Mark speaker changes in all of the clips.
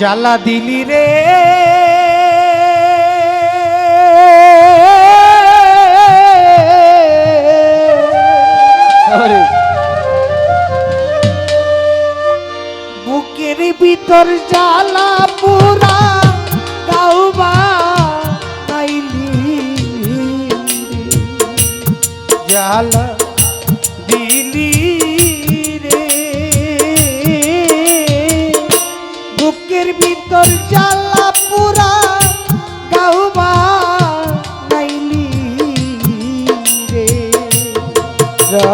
Speaker 1: জ্বালা দিলি রে। বুকের ভিতর জ্বালা পুরা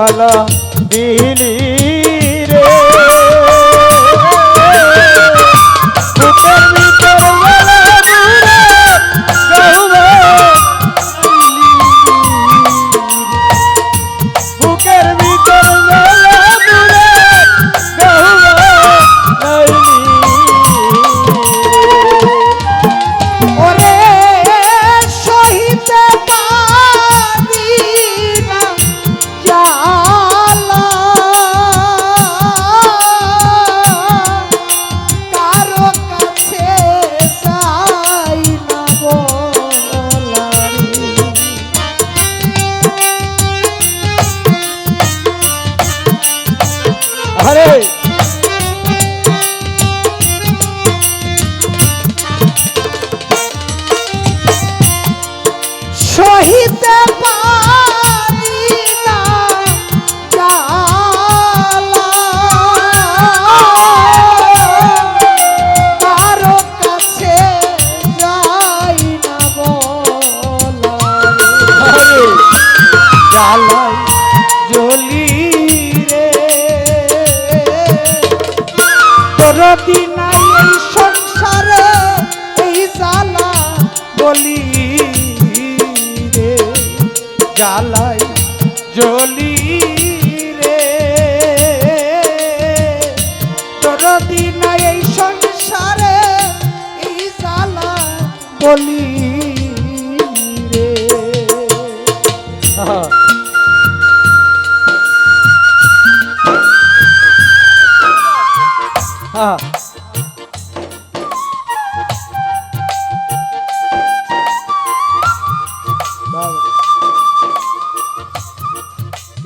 Speaker 1: মালা দিলি
Speaker 2: हरे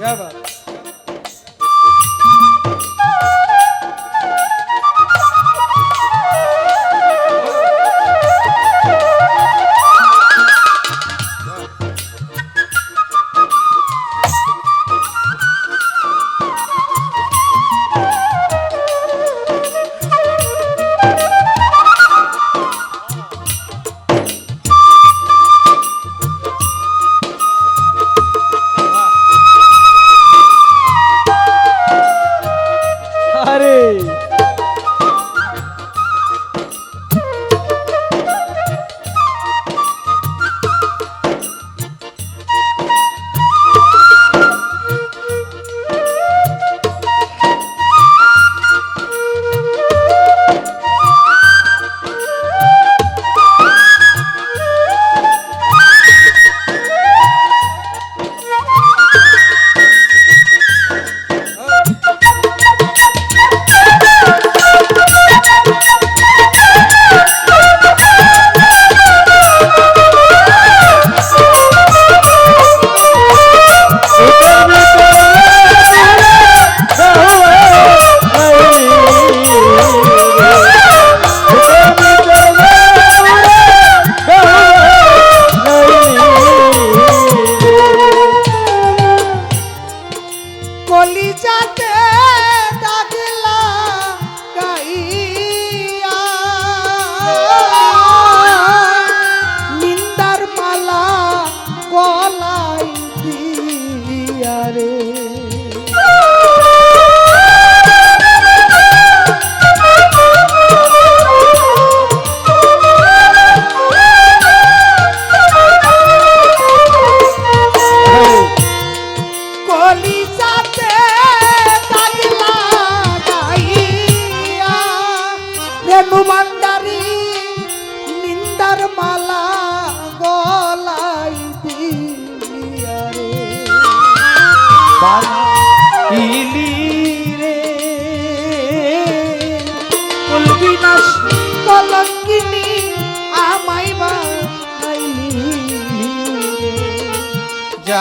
Speaker 2: क्या बात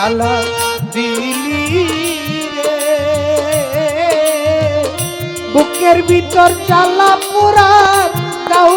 Speaker 2: জ্বালা দিলি বুকের ভিতর জ্বালা পুরা গাও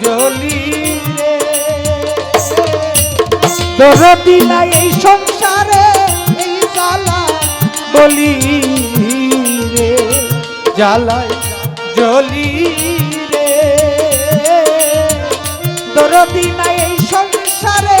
Speaker 1: জ্বলি রে
Speaker 2: দরদি নাই এই সংসারে, এই জ্বালা বলি রে জ্বালাই জ্বলি রে দরদি এই সংসারে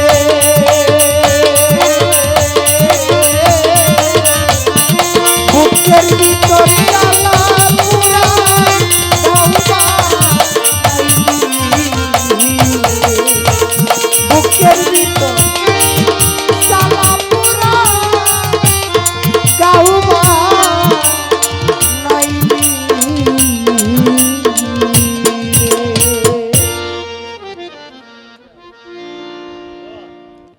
Speaker 2: বুকের ভিতর